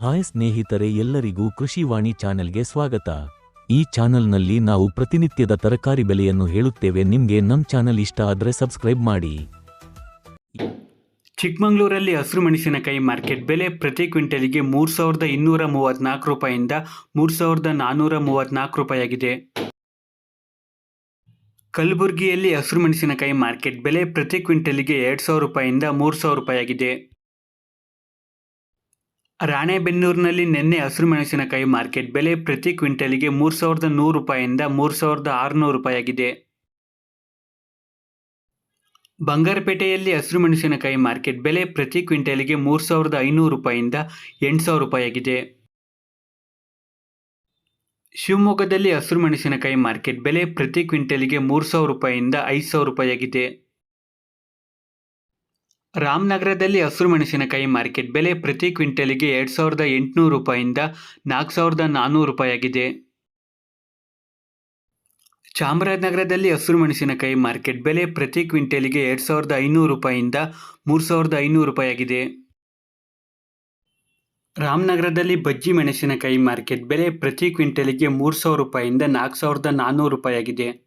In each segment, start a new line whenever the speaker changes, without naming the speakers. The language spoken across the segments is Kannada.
ಹಾಯ್ ಸ್ನೇಹಿತರೆ ಎಲ್ಲರಿಗೂ ಕೃಷಿವಾಣಿ ಚಾನೆಲ್ಗೆ ಸ್ವಾಗತ. ಈ ಚಾನೆಲ್ನಲ್ಲಿ ನಾವು ಪ್ರತಿನಿತ್ಯದ ತರಕಾರಿ ಬೆಲೆಯನ್ನು ಹೇಳುತ್ತೇವೆ. ನಿಮ್ಗೆ ನಮ್ ಚಾನೆಲ್ ಇಷ್ಟ ಆದ್ರೆ ಸಬ್ಸ್ಕ್ರೈಬ್ ಮಾಡಿ.
ಚಿಕ್ಕಮಗಳೂರಲ್ಲಿ ಹಸಿರು ಮೆಣಸಿನಕಾಯಿ ಮಾರ್ಕೆಟ್ ಬೆಲೆ ಪ್ರತಿ ಕ್ವಿಂಟಲಿಗೆ ಮೂರು ಸಾವಿರದ ಇನ್ನೂರ ಮೂವತ್ನಾಲ್ಕು ರೂಪಾಯಿಂದ ಮೂರು ಸಾವಿರದ ನಾನ್ನೂರ ಮೂವತ್ತ್ನಾಲ್ಕು ರೂಪಾಯಿಯಾಗಿದೆ. ಕಲಬುರಗಿಯಲ್ಲಿ ಹಸಿರು ಮೆಣಸಿನಕಾಯಿ ಮಾರ್ಕೆಟ್ ಬೆಲೆ ಪ್ರತಿ ಕ್ವಿಂಟಲಿಗೆ ಎರಡು ಸಾವಿರ ರೂಪಾಯಿಂದ ಮೂರು ಸಾವಿರ ರೂಪಾಯಿಯಾಗಿದೆ. ರಾಣೆಬೆನ್ನೂರಿನಲ್ಲಿ ನಿನ್ನೆ ಹಸಿರು ಮೆಣಸಿನಕಾಯಿ ಮಾರ್ಕೆಟ್ ಬೆಲೆ ಪ್ರತಿ ಕ್ವಿಂಟಲ್ಗೆ ಮೂರು ಸಾವಿರದ ನೂರು ರೂಪಾಯಿಂದ ಮೂರು ಸಾವಿರದ ಆರುನೂರು ರೂಪಾಯಿಯಾಗಿದೆ. ಬಂಗಾರಪೇಟೆಯಲ್ಲಿ ಹಸಿರು ಮೆಣಸಿನಕಾಯಿ ಮಾರ್ಕೆಟ್ ಬೆಲೆ ಪ್ರತಿ ಕ್ವಿಂಟಲ್ಗೆ ಮೂರು ಸಾವಿರದ ಐನೂರು ರೂಪಾಯಿಂದ ಎಂಟು ಸಾವಿರ ರೂಪಾಯಿಯಾಗಿದೆ. ಶಿವಮೊಗ್ಗದಲ್ಲಿ ಹಸಿರು ಮೆಣಸಿನಕಾಯಿ ಮಾರ್ಕೆಟ್ ಬೆಲೆ ಪ್ರತಿ ಕ್ವಿಂಟಲ್ಗೆ ಮೂರು ಸಾವಿರ ರೂಪಾಯಿಯಿಂದ ಐದು ಸಾವಿರ ರೂಪಾಯಿಯಾಗಿದೆ. ರಾಮನಗರದಲ್ಲಿ ಹಸಿರು ಮೆಣಸಿನಕಾಯಿ ಮಾರ್ಕೆಟ್ ಬೆಲೆ ಪ್ರತಿ ಕ್ವಿಂಟಲಿಗೆ ಎರಡು ಸಾವಿರದ ಎಂಟುನೂರು ರೂಪಾಯಿಂದ ನಾಲ್ಕು ಸಾವಿರದ ನಾನ್ನೂರು ರೂಪಾಯಿಯಾಗಿದೆ. ಚಾಮರಾಜನಗರದಲ್ಲಿ ಹಸಿರು ಮೆಣಸಿನಕಾಯಿ ಮಾರ್ಕೆಟ್ ಬೆಲೆ ಪ್ರತಿ ಕ್ವಿಂಟಲಿಗೆ ಎರಡು ಸಾವಿರದ ಐನೂರು ರೂಪಾಯಿಂದ ಮೂರು ಸಾವಿರದ ಐನೂರು ರೂಪಾಯಿಯಾಗಿದೆ. ರಾಮನಗರದಲ್ಲಿ ಬಜ್ಜಿ ಮೆಣಸಿನಕಾಯಿ ಮಾರ್ಕೆಟ್ ಬೆಲೆ ಪ್ರತಿ ಕ್ವಿಂಟಲಿಗೆ ಮೂರು ಸಾವಿರ ರೂಪಾಯಿಂದ ನಾಲ್ಕು ಸಾವಿರದ ನಾನ್ನೂರು ರೂಪಾಯಿಯಾಗಿದೆ.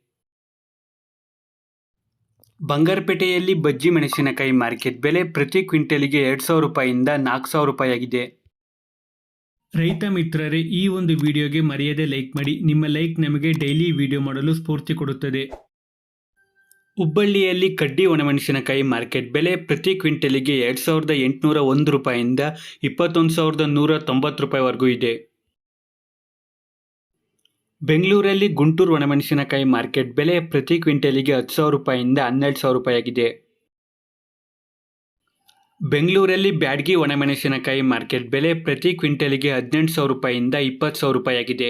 ಬಂಗಾರಪೇಟೆಯಲ್ಲಿ ಬಜ್ಜಿ ಮೆಣಸಿನಕಾಯಿ ಮಾರ್ಕೆಟ್ ಬೆಲೆ ಪ್ರತಿ ಕ್ವಿಂಟಲಿಗೆ ಎರಡು ಸಾವಿರ ರೂಪಾಯಿಂದ ನಾಲ್ಕು ಸಾವಿರ ರೂಪಾಯಿಯಾಗಿದೆ. ರೈತ ಮಿತ್ರರೇ, ಈ ಒಂದು ವಿಡಿಯೋಗೆ ಮರೆಯದೆ ಲೈಕ್ ಮಾಡಿ. ನಿಮ್ಮ ಲೈಕ್ ನಮಗೆ ಡೈಲಿ ವಿಡಿಯೋ ಮಾಡಲು ಸ್ಫೂರ್ತಿ ಕೊಡುತ್ತದೆ. ಹುಬ್ಬಳ್ಳಿಯಲ್ಲಿ ಕಡ್ಡಿ ಒಣಮೆಣಸಿನಕಾಯಿ ಮಾರ್ಕೆಟ್ ಬೆಲೆ ಪ್ರತಿ ಕ್ವಿಂಟಲಿಗೆ ಎರಡು ಸಾವಿರದ ಎಂಟುನೂರ ಒಂದು ರೂಪಾಯಿಂದ ಇಪ್ಪತ್ತೊಂದು ಸಾವಿರದ ನೂರ ತೊಂಬತ್ತು ರೂಪಾಯಿವರೆಗೂ ಇದೆ. ಬೆಂಗಳೂರಲ್ಲಿ ಗುಂಟೂರು ಒಣಮೆಣಸಿನಕಾಯಿ ಮಾರ್ಕೆಟ್ ಬೆಲೆ ಪ್ರತಿ ಕ್ವಿಂಟಲಿಗೆ ಹತ್ತು ಸಾವಿರ ರೂಪಾಯಿಂದ ಹನ್ನೆರಡು ಸಾವಿರ ರೂಪಾಯಿಯಾಗಿದೆ. ಬೆಂಗಳೂರಲ್ಲಿ ಬ್ಯಾಡ್ಗಿ ಒಣಮೆಣಸಿನಕಾಯಿ ಮಾರ್ಕೆಟ್ ಬೆಲೆ ಪ್ರತಿ ಕ್ವಿಂಟಲಿಗೆ ಹದಿನೆಂಟು ಸಾವಿರ ರೂಪಾಯಿಂದ ಇಪ್ಪತ್ತು ಸಾವಿರ ರೂಪಾಯಿಯಾಗಿದೆ.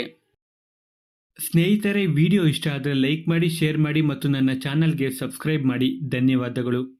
ಸ್ನೇಹಿತರೆ, ವಿಡಿಯೋ ಇಷ್ಟ ಆದರೆ ಲೈಕ್ ಮಾಡಿ, ಶೇರ್ ಮಾಡಿ ಮತ್ತು ನನ್ನ ಚಾನಲ್ಗೆ ಸಬ್ಸ್ಕ್ರೈಬ್ ಮಾಡಿ. ಧನ್ಯವಾದಗಳು.